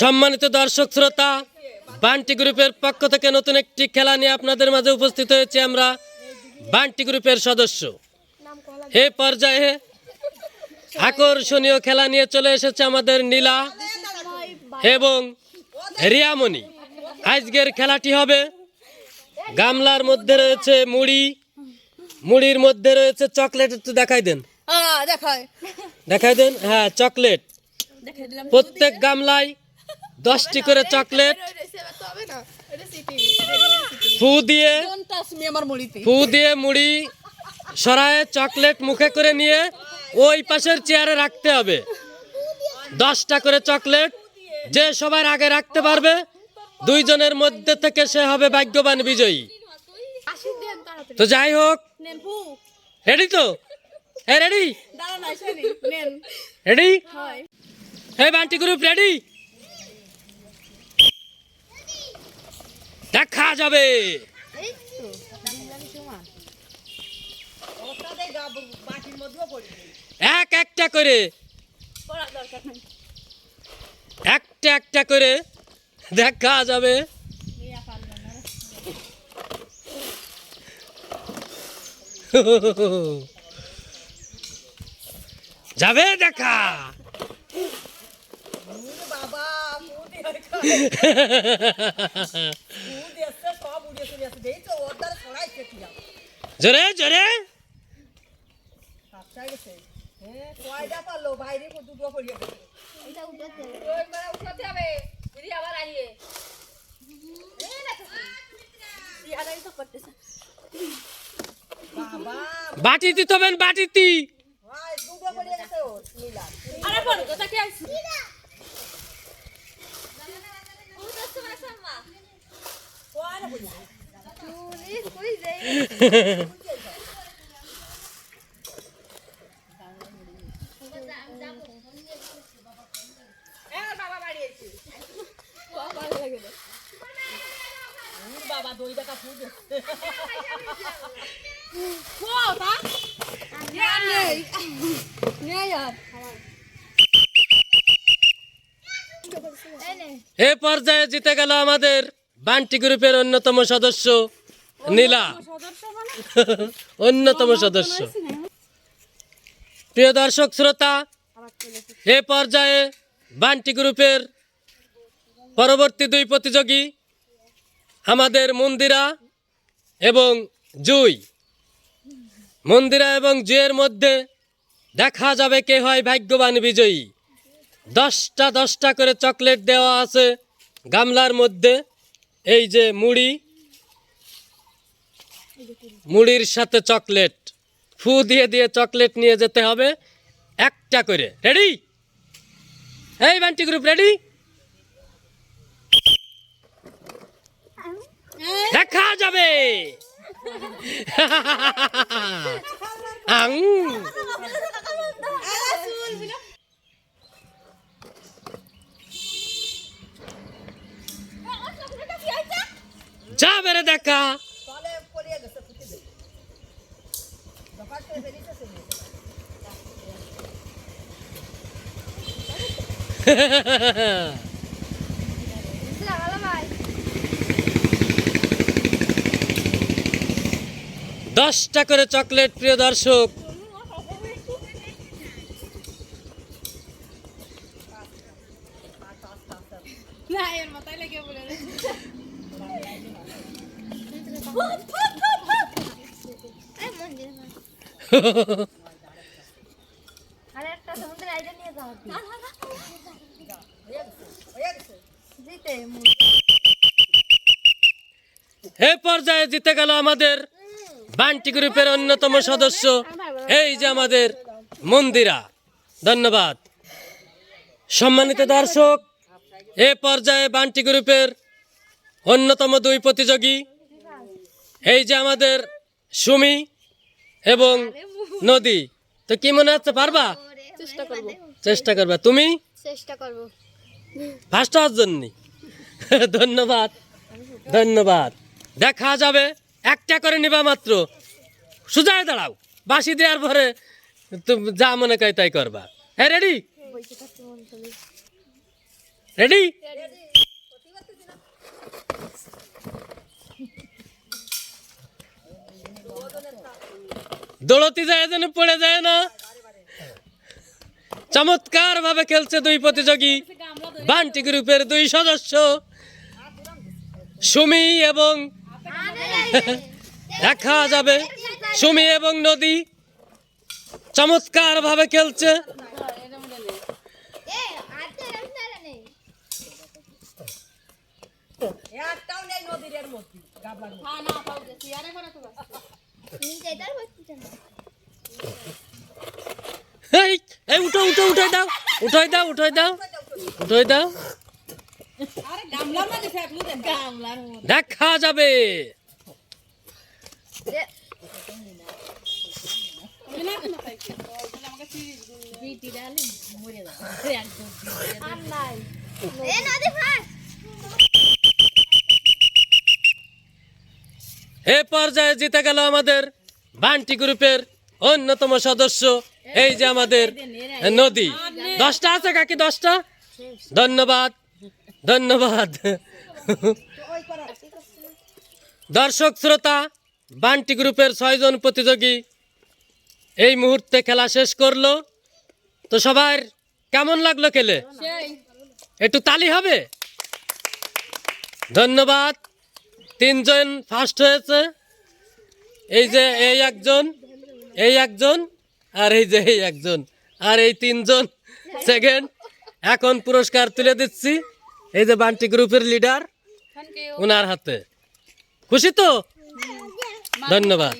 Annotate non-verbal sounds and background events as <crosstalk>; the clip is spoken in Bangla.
সম্মানিত দর্শক শ্রোতা বান্টি গ্রুপের পক্ষ থেকে নতুন একটি খেলা নিয়ে আপনাদের মাঝে উপস্থিত হয়েছে আমরা বান্টি গ্রুপের সদস্য। এ পর্যায়ে আকর্ষণীয় খেলা নিয়ে চলে এসেছে আমাদের নীলা এবং রিয়ামণি। আজকের খেলাটি হবে গামলার মধ্যে রয়েছে মুড়ি। মুড়ির মধ্যে রয়েছে চকলেট একটু দেখাই দেন। দেখাই। দেন হ্যাঁ চকলেট। প্রত্যেক গামলায় দশটি করে চকলেট। ফু দিয়ে ফু দিয়ে মুড়ি সরায়ে চকলেট মুখে করে নিয়ে ওই পাশের চেয়ারে রাখতে হবে। দশটা করে চকলেট যে সবার আগে রাখতে পারবে দুইজনের মধ্যে থেকে সে হবে ভাগ্যবান বিজয়ী। তো যাই হোক। নেন রেডি তো? হ্যাঁ রেডি রেডি হয়। এই বান্টি গ্রুপ রেডি দেখা যাবে। এক একটা করে। একটা একটা করে দেখা যাবে। যাবে দেখা। <laughs> জোরে জোরে। বাটি দিতে হবেন বাটিতি আরে পড়ো তো তাকে আইছি এ পর্যায়ে জিতে গেল আমাদের বান্টি গ্রুপের অন্যতম সদস্য নীলা। মানে? <laughs> অন্যতম সদস্য। প্রিয় দর্শক শ্রোতা এ পর্যায়ে বান্টি গ্রুপের পরবর্তী দুই প্রতিযোগী আমাদের মন্দিরা এবং জুই। মন্দিরা এবং জুয়ের মধ্যে দেখা যাবে কে হয় ভাগ্যবান বিজয়ী। দশটা দশটা করে চকলেট দেওয়া আছে গামলার মধ্যে। এই যে মুড়ি মুড়ির সাথে চকলেট। ফু দিয়ে দিয়ে চকলেট নিয়ে যেতে হবে। একটা করে। রেডি এই বান্টি গ্রুপ রেডি দেখা যাবে। যা রে দেখা। <laughs> দশটা করে চকলেট প্রিয় দর্শক। <laughs> না এ পর্যায়ে জিতে গেল আমাদের বান্টি গ্রুপের অন্যতম সদস্য, এই যে আমাদের মন্দিরা। ধন্যবাদ। সম্মানিত দর্শক, এ পর্যায়ে বান্টি গ্রুপের অন্যতম দুই প্রতিযোগী, এই যে আমাদের সুমি এবং নদী। তো কি মনে হচ্ছে পারবা? চেষ্টা করব। চেষ্টা করবা। তুমি? চেষ্টা করব। ফার্স্ট হওয়ার জন্য। ধন্যবাদ। ধন্যবাদ। দেখা যাবে। একটা করে নিবা মাত্র। সুজায় দাঁড়াও। বাসি দেওয়ার পরে তুমি যা মনে কয় তাই করবা। হ্যাঁ রেডি? রেডি। দৌড়তে যায় যেন পড়ে যায় না। চমৎকার ভাবে খেলছে দুই প্রতিযোগী। বান্টি গ্রুপের দুই সদস্য। সুমি এবং দেখা যাবে। সুমি এবং নদী চমৎকার ভাবে খেলছে। নেই তুমি যেটার বলতে না এই এই উঠো উঠো উঠাই দাও উঠাই দাও উঠাই দাও উঠাই দাও। দেখা যাবে। আর নাই এ নদী ফাস এ পর্যায়ে জিতে গেল আমাদের বান্টি গ্রুপের অন্যতম সদস্য এই যে আমাদের নদী। দশটা আছে কাকি দশটা? ধন্যবাদ ধন্যবাদ। দর্শক শ্রোতা বান্টি গ্রুপের ছয়জন প্রতিযোগী এই মুহূর্তে খেলা শেষ করল। তো সবার কেমন লাগল খেলে? একটু তালি হবে? ধন্যবাদ। তিনজন ফার্স্ট হয়েছে। এই যে এই একজন এই একজন আর এই যে এই একজন আর এই তিনজন। সেকেন্ড এখন পুরস্কার তুলে দিচ্ছি। এই যে বান্টি গ্রুপের লিডার ওনার হাতে। খুশি তো? ধন্যবাদ।